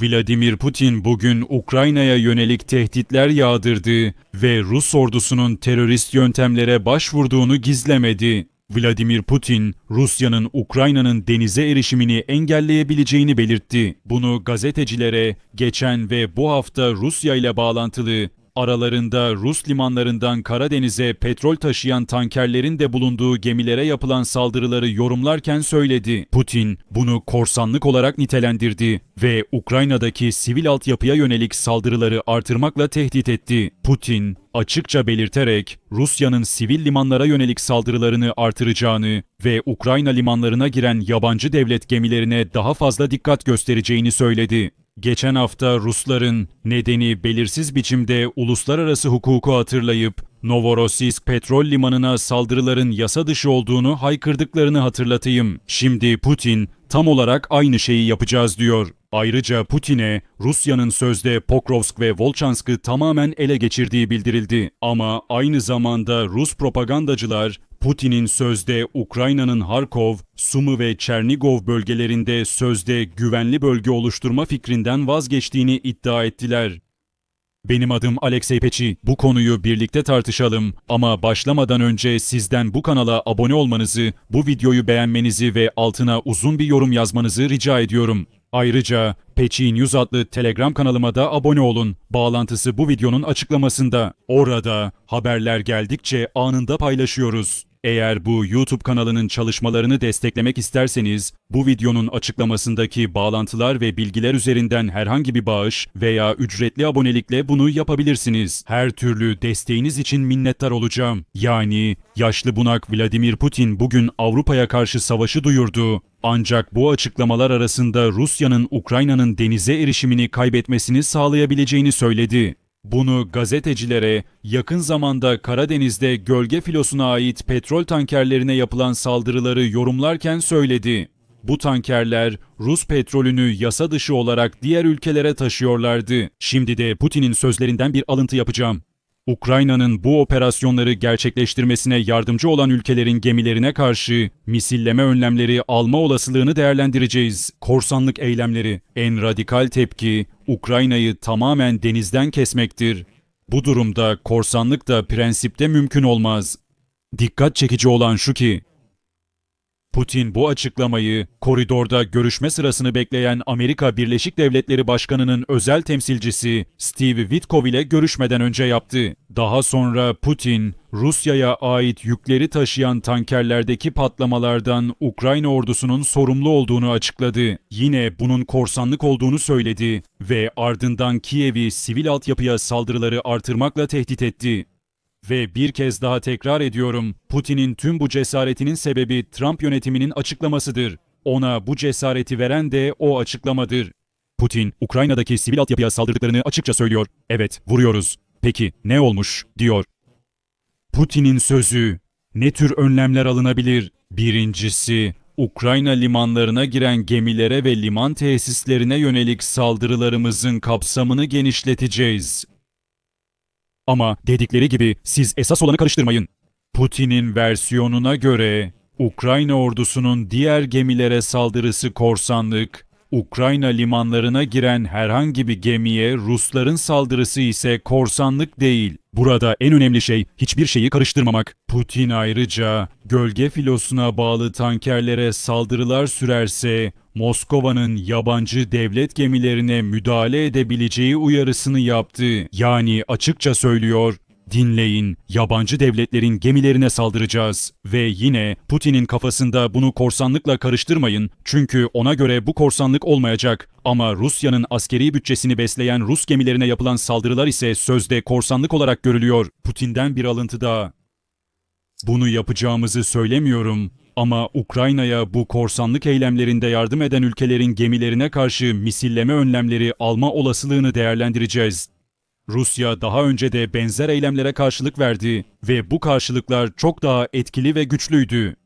Vladimir Putin bugün Ukrayna'ya yönelik tehditler yağdırdı ve Rus ordusunun terörist yöntemlere başvurduğunu gizlemedi. Vladimir Putin, Rusya'nın Ukrayna'nın denize erişimini engelleyebileceğini belirtti. Bunu gazetecilere geçen ve bu hafta Rusya ile bağlantılı aralarında Rus limanlarından Karadeniz'e petrol taşıyan tankerlerin de bulunduğu gemilere yapılan saldırıları yorumlarken söyledi. Putin bunu korsanlık olarak nitelendirdi ve Ukrayna'daki sivil altyapıya yönelik saldırıları artırmakla tehdit etti. Putin açıkça belirterek Rusya'nın sivil limanlara yönelik saldırılarını artıracağını ve Ukrayna limanlarına giren yabancı devlet gemilerine daha fazla dikkat göstereceğini söyledi. Geçen hafta Rusların nedeni belirsiz biçimde uluslararası hukuku hatırlayıp Novorossiysk petrol limanına saldırıların yasa dışı olduğunu haykırdıklarını hatırlatayım. Şimdi Putin tam olarak aynı şeyi yapacağız diyor. Ayrıca Putin'e Rusya'nın sözde Pokrovsk ve Volchansk'ı tamamen ele geçirdiği bildirildi. Ama aynı zamanda Rus propagandacılar Putin'in sözde Ukrayna'nın Harkov, Sumu ve Çernigov bölgelerinde sözde güvenli bölge oluşturma fikrinden vazgeçtiğini iddia ettiler. Benim adım Alexey Peçi. Bu konuyu birlikte tartışalım ama başlamadan önce sizden bu kanala abone olmanızı, bu videoyu beğenmenizi ve altına uzun bir yorum yazmanızı rica ediyorum. Ayrıca Peçi News adlı Telegram kanalıma da abone olun. Bağlantısı bu videonun açıklamasında. Orada haberler geldikçe anında paylaşıyoruz. Eğer bu YouTube kanalının çalışmalarını desteklemek isterseniz, bu videonun açıklamasındaki bağlantılar ve bilgiler üzerinden herhangi bir bağış veya ücretli abonelikle bunu yapabilirsiniz. Her türlü desteğiniz için minnettar olacağım. Yani yaşlı bunak Vladimir Putin bugün Avrupa'ya karşı savaşı duyurdu. Ancak bu açıklamalar arasında Rusya'nın Ukrayna'nın denize erişimini kaybetmesini sağlayabileceğini söyledi. Bunu gazetecilere yakın zamanda Karadeniz'de gölge filosuna ait petrol tankerlerine yapılan saldırıları yorumlarken söyledi. Bu tankerler Rus petrolünü yasa dışı olarak diğer ülkelere taşıyorlardı. Şimdi de Putin'in sözlerinden bir alıntı yapacağım. Ukrayna'nın bu operasyonları gerçekleştirmesine yardımcı olan ülkelerin gemilerine karşı misilleme önlemleri alma olasılığını değerlendireceğiz. Korsanlık eylemleri, en radikal tepki Ukrayna'yı tamamen denizden kesmektir. Bu durumda korsanlık da prensipte mümkün olmaz. Dikkat çekici olan şu ki Putin bu açıklamayı koridorda görüşme sırasını bekleyen Amerika Birleşik Devletleri Başkanı'nın özel temsilcisi Steve Witkoff ile görüşmeden önce yaptı. Daha sonra Putin, Rusya'ya ait yükleri taşıyan tankerlerdeki patlamalardan Ukrayna ordusunun sorumlu olduğunu açıkladı. Yine bunun korsanlık olduğunu söyledi ve ardından Kiev'i sivil altyapıya saldırıları artırmakla tehdit etti. Ve bir kez daha tekrar ediyorum, Putin'in tüm bu cesaretinin sebebi Trump yönetiminin açıklamasıdır. Ona bu cesareti veren de o açıklamadır. Putin, Ukrayna'daki sivil altyapıya saldırdıklarını açıkça söylüyor. Evet, vuruyoruz. Peki ne olmuş, diyor. Putin'in sözü. Ne tür önlemler alınabilir? Birincisi, Ukrayna limanlarına giren gemilere ve liman tesislerine yönelik saldırılarımızın kapsamını genişleteceğiz. Ama dedikleri gibi siz esas olanı karıştırmayın. Putin'in versiyonuna göre Ukrayna ordusunun diğer gemilere saldırısı korsanlık, Ukrayna limanlarına giren herhangi bir gemiye Rusların saldırısı ise korsanlık değil. Burada en önemli şey hiçbir şeyi karıştırmamak. Putin ayrıca gölge filosuna bağlı tankerlere saldırılar sürerse Moskova'nın yabancı devlet gemilerine müdahale edebileceği uyarısını yaptı. Yani açıkça söylüyor, Dinleyin, yabancı devletlerin gemilerine saldıracağız. Ve yine Putin'in kafasında bunu korsanlıkla karıştırmayın. Çünkü ona göre bu korsanlık olmayacak. Ama Rusya'nın askeri bütçesini besleyen Rus gemilerine yapılan saldırılar ise sözde korsanlık olarak görülüyor. Putin'den bir alıntı daha. Bunu yapacağımızı söylemiyorum. Ama Ukrayna'ya bu korsanlık eylemlerinde yardım eden ülkelerin gemilerine karşı misilleme önlemleri alma olasılığını değerlendireceğiz. Rusya daha önce de benzer eylemlere karşılık verdi ve bu karşılıklar çok daha etkili ve güçlüydü.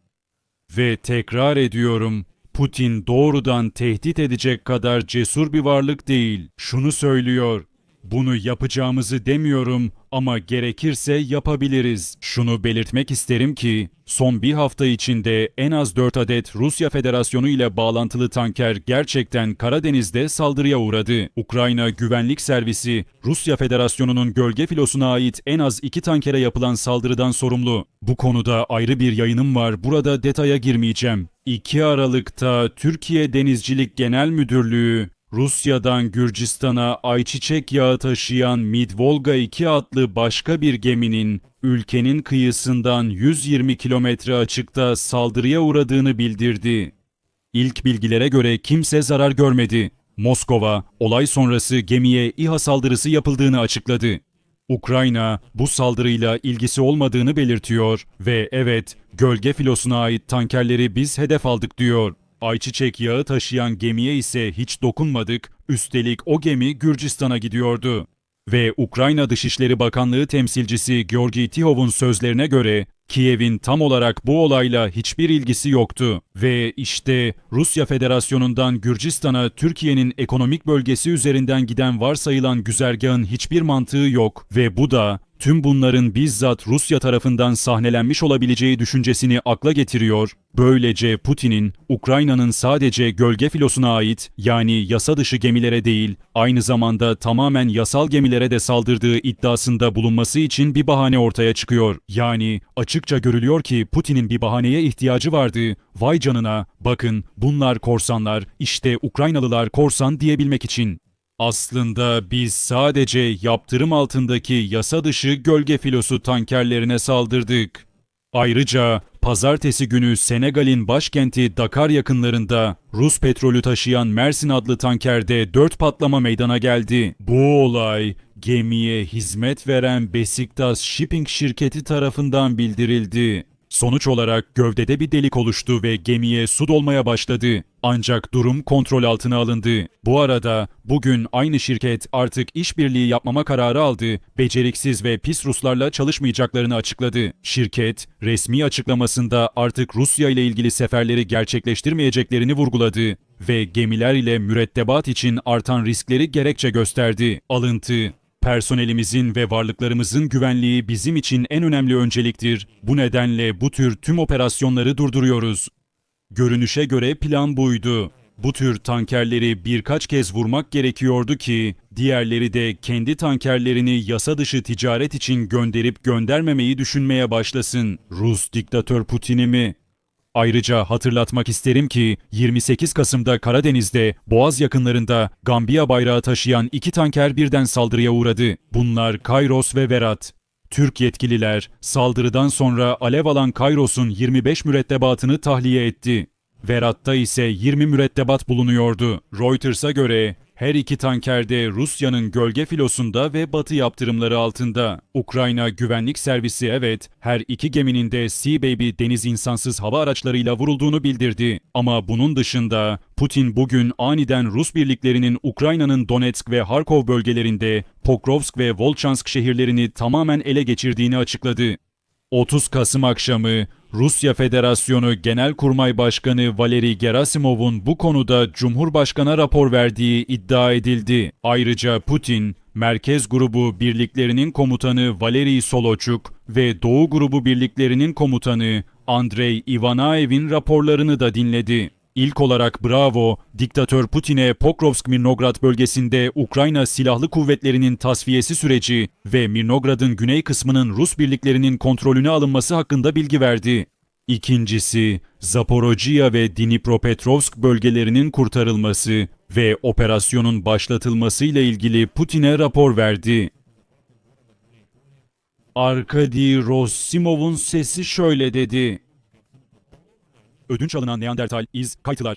Ve tekrar ediyorum, Putin doğrudan tehdit edecek kadar cesur bir varlık değil. Şunu söylüyor. Bunu yapacağımızı demiyorum ama gerekirse yapabiliriz. Şunu belirtmek isterim ki son bir hafta içinde en az 4 adet Rusya Federasyonu ile bağlantılı tanker gerçekten Karadeniz'de saldırıya uğradı. Ukrayna Güvenlik Servisi Rusya Federasyonu'nun gölge filosuna ait en az 2 tankere yapılan saldırıdan sorumlu. Bu konuda ayrı bir yayınım var. Burada detaya girmeyeceğim. 2 Aralık'ta Türkiye Denizcilik Genel Müdürlüğü Rusya'dan Gürcistan'a ayçiçek yağı taşıyan Midvolga 2 adlı başka bir geminin ülkenin kıyısından 120 kilometre açıkta saldırıya uğradığını bildirdi. İlk bilgilere göre kimse zarar görmedi. Moskova, olay sonrası gemiye İHA saldırısı yapıldığını açıkladı. Ukrayna bu saldırıyla ilgisi olmadığını belirtiyor ve evet gölge filosuna ait tankerleri biz hedef aldık diyor. Ayçiçek yağı taşıyan gemiye ise hiç dokunmadık, üstelik o gemi Gürcistan'a gidiyordu. Ve Ukrayna Dışişleri Bakanlığı temsilcisi Georgi Tihov'un sözlerine göre Kiev'in tam olarak bu olayla hiçbir ilgisi yoktu ve işte Rusya Federasyonu'ndan Gürcistan'a Türkiye'nin ekonomik bölgesi üzerinden giden varsayılan güzergahın hiçbir mantığı yok ve bu da tüm bunların bizzat Rusya tarafından sahnelenmiş olabileceği düşüncesini akla getiriyor. Böylece Putin'in Ukrayna'nın sadece gölge filosuna ait yani yasa dışı gemilere değil aynı zamanda tamamen yasal gemilere de saldırdığı iddiasında bulunması için bir bahane ortaya çıkıyor. Yani açıkça görülüyor ki Putin'in bir bahaneye ihtiyacı vardı. Vay canına bakın bunlar korsanlar işte Ukraynalılar korsan diyebilmek için. Aslında biz sadece yaptırım altındaki yasa dışı gölge filosu tankerlerine saldırdık. Ayrıca pazartesi günü Senegal'in başkenti Dakar yakınlarında Rus petrolü taşıyan Mersin adlı tankerde 4 patlama meydana geldi. Bu olay gemiye hizmet veren Besiktas Shipping şirketi tarafından bildirildi. Sonuç olarak gövdede bir delik oluştu ve gemiye su dolmaya başladı. Ancak durum kontrol altına alındı. Bu arada bugün aynı şirket artık işbirliği yapmama kararı aldı. Beceriksiz ve pis Ruslarla çalışmayacaklarını açıkladı. Şirket resmi açıklamasında artık Rusya ile ilgili seferleri gerçekleştirmeyeceklerini vurguladı ve gemiler ile mürettebat için artan riskleri gerekçe gösterdi. Alıntı Personelimizin ve varlıklarımızın güvenliği bizim için en önemli önceliktir. Bu nedenle bu tür tüm operasyonları durduruyoruz. Görünüşe göre plan buydu. Bu tür tankerleri birkaç kez vurmak gerekiyordu ki diğerleri de kendi tankerlerini yasa dışı ticaret için gönderip göndermemeyi düşünmeye başlasın. Rus diktatör Putin'i mi? Ayrıca hatırlatmak isterim ki 28 Kasım'da Karadeniz'de Boğaz yakınlarında Gambiya bayrağı taşıyan iki tanker birden saldırıya uğradı. Bunlar Kairos ve Verat. Türk yetkililer saldırıdan sonra alev alan Kairos'un 25 mürettebatını tahliye etti. Verat'ta ise 20 mürettebat bulunuyordu. Reuters'a göre her iki tanker de Rusya'nın gölge filosunda ve batı yaptırımları altında. Ukrayna Güvenlik Servisi evet her iki geminin de Sea Baby deniz insansız hava araçlarıyla vurulduğunu bildirdi. Ama bunun dışında Putin bugün aniden Rus birliklerinin Ukrayna'nın Donetsk ve Harkov bölgelerinde Pokrovsk ve Volchansk şehirlerini tamamen ele geçirdiğini açıkladı. 30 Kasım akşamı Rusya Federasyonu Genelkurmay Başkanı Valeri Gerasimov'un bu konuda Cumhurbaşkanı rapor verdiği iddia edildi. Ayrıca Putin, Merkez Grubu birliklerinin komutanı Valeri Soloçuk ve Doğu Grubu birliklerinin komutanı Andrei Ivanaev'in raporlarını da dinledi. İlk olarak Bravo, diktatör Putin'e Pokrovsk-Mirnograd bölgesinde Ukrayna Silahlı Kuvvetleri'nin tasfiyesi süreci ve Mirnograd'ın güney kısmının Rus birliklerinin kontrolüne alınması hakkında bilgi verdi. İkincisi, Zaporojye ve Dnipropetrovsk bölgelerinin kurtarılması ve operasyonun başlatılması ile ilgili Putin'e rapor verdi. Arkady Rossimov'un sesi şöyle dedi. Ödünç alınan Neandertal iz kayıtlar.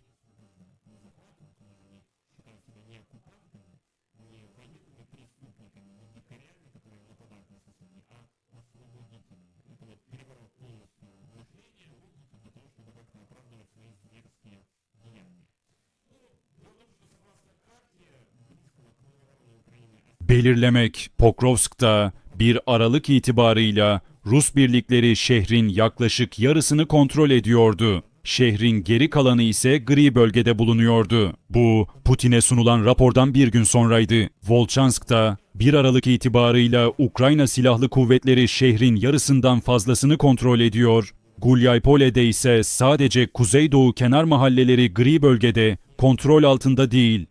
Belirlemek Pokrovsk'ta bir Aralık itibarıyla Rus birlikleri şehrin yaklaşık yarısını kontrol ediyordu. Şehrin geri kalanı ise gri bölgede bulunuyordu. Bu, Putin'e sunulan rapordan bir gün sonraydı. Volchansk'ta 1 Aralık itibarıyla Ukrayna Silahlı Kuvvetleri şehrin yarısından fazlasını kontrol ediyor. Gulyaypole'de ise sadece kuzeydoğu kenar mahalleleri gri bölgede, kontrol altında değil.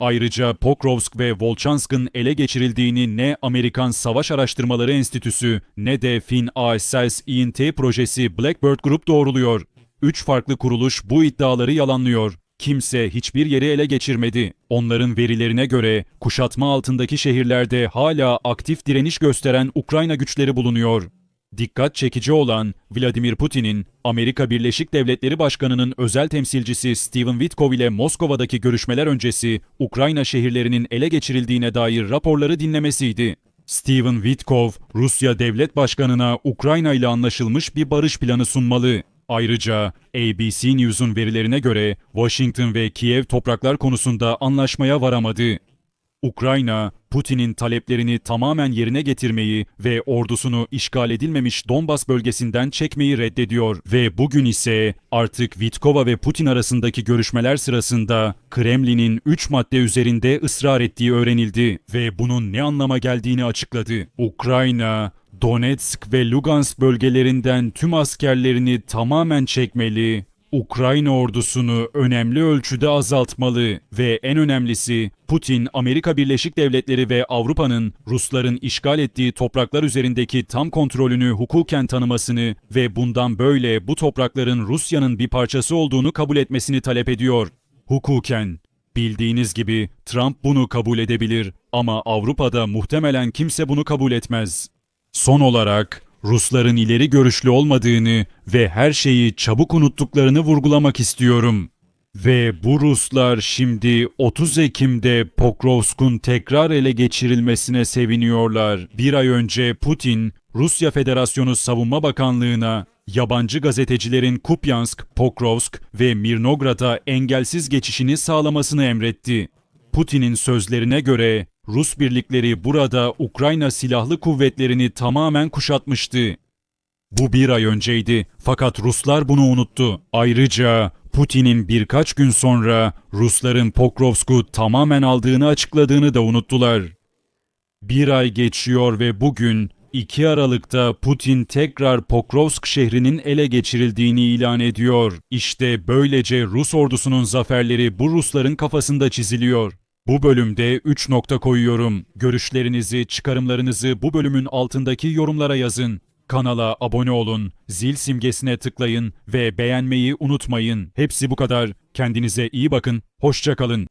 Ayrıca Pokrovsk ve Volchansk'ın ele geçirildiğini ne Amerikan Savaş Araştırmaları Enstitüsü ne de Fin ASS ENT projesi Blackbird Group doğruluyor. Üç farklı kuruluş bu iddiaları yalanlıyor. Kimse hiçbir yeri ele geçirmedi. Onların verilerine göre kuşatma altındaki şehirlerde hala aktif direniş gösteren Ukrayna güçleri bulunuyor. Dikkat çekici olan Vladimir Putin'in Amerika Birleşik Devletleri Başkanı'nın özel temsilcisi Steven Witkoff ile Moskova'daki görüşmeler öncesi Ukrayna şehirlerinin ele geçirildiğine dair raporları dinlemesiydi. Steven Witkoff, Rusya Devlet Başkanı'na Ukrayna ile anlaşılmış bir barış planı sunmalı. Ayrıca ABC News'un verilerine göre Washington ve Kiev topraklar konusunda anlaşmaya varamadı. Ukrayna, Putin'in taleplerini tamamen yerine getirmeyi ve ordusunu işgal edilmemiş Donbas bölgesinden çekmeyi reddediyor ve bugün ise artık Vitkova ve Putin arasındaki görüşmeler sırasında Kremlin'in 3 madde üzerinde ısrar ettiği öğrenildi ve bunun ne anlama geldiğini açıkladı. Ukrayna, Donetsk ve Lugansk bölgelerinden tüm askerlerini tamamen çekmeli, Ukrayna ordusunu önemli ölçüde azaltmalı ve en önemlisi Putin, Amerika Birleşik Devletleri ve Avrupa'nın Rusların işgal ettiği topraklar üzerindeki tam kontrolünü hukuken tanımasını ve bundan böyle bu toprakların Rusya'nın bir parçası olduğunu kabul etmesini talep ediyor. Hukuken. Bildiğiniz gibi Trump bunu kabul edebilir ama Avrupa'da muhtemelen kimse bunu kabul etmez. Son olarak Rusların ileri görüşlü olmadığını ve her şeyi çabuk unuttuklarını vurgulamak istiyorum. Ve bu Ruslar şimdi 30 Ekim'de Pokrovsk'un tekrar ele geçirilmesine seviniyorlar. Bir ay önce Putin, Rusya Federasyonu Savunma Bakanlığı'na yabancı gazetecilerin Kupyansk, Pokrovsk ve Mirnograd'a engelsiz geçişini sağlamasını emretti. Putin'in sözlerine göre Rus birlikleri burada Ukrayna silahlı kuvvetlerini tamamen kuşatmıştı. Bu bir ay önceydi fakat Ruslar bunu unuttu. Ayrıca Putin'in birkaç gün sonra Rusların Pokrovsk'u tamamen aldığını açıkladığını da unuttular. Bir ay geçiyor ve bugün 2 Aralık'ta Putin tekrar Pokrovsk şehrinin ele geçirildiğini ilan ediyor. İşte böylece Rus ordusunun zaferleri bu Rusların kafasında çiziliyor. Bu bölümde 3 nokta koyuyorum. Görüşlerinizi, çıkarımlarınızı bu bölümün altındaki yorumlara yazın. Kanala abone olun, zil simgesine tıklayın ve beğenmeyi unutmayın. Hepsi bu kadar. Kendinize iyi bakın, hoşçakalın.